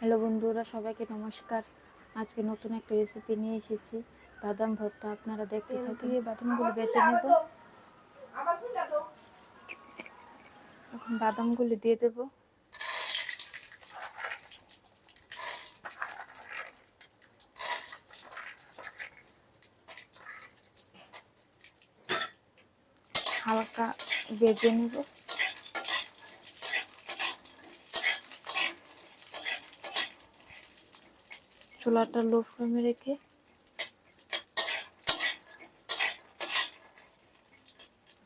Hello বন্ধুরা সবাইকে নমস্কার। আজকে নতুন একটা রেসিপি নিয়ে এসেছি। বাদাম ভর্তা আপনারা দেখতে দিয়ে বাদামগুলো বেজে নেব। এখন বাদামগুলি দিয়ে দেব। হালকা বেজে নেব। চুলাটা লো ফ্লেমে রেখে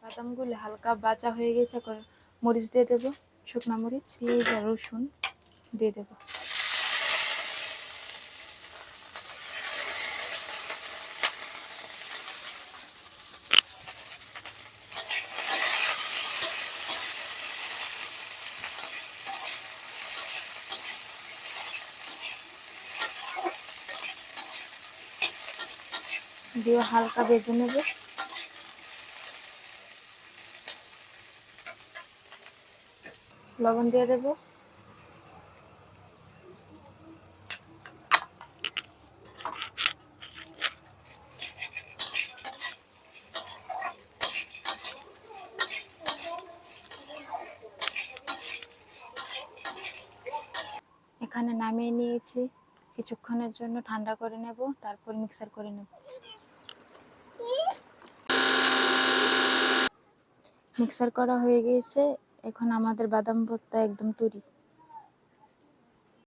বাদামগুলো হালকা বাজা হয়ে গেছে মরিচ দিয়ে দেবো, শুকনা মরিচ পেঁয়াজ আর রসুন দিয়ে দেবো। দিয়ে হালকা বেজে নেবে। লবণ দিয়ে দেবো। এখানে নামিয়ে নিয়েছি। কিছুক্ষণের জন্য ঠান্ডা করে নেব, তারপর মিক্সার করে নেব। মিক্সার করা হয়ে গিয়েছে। এখন আমাদের বাদাম ভর্তা একদম তৈরি।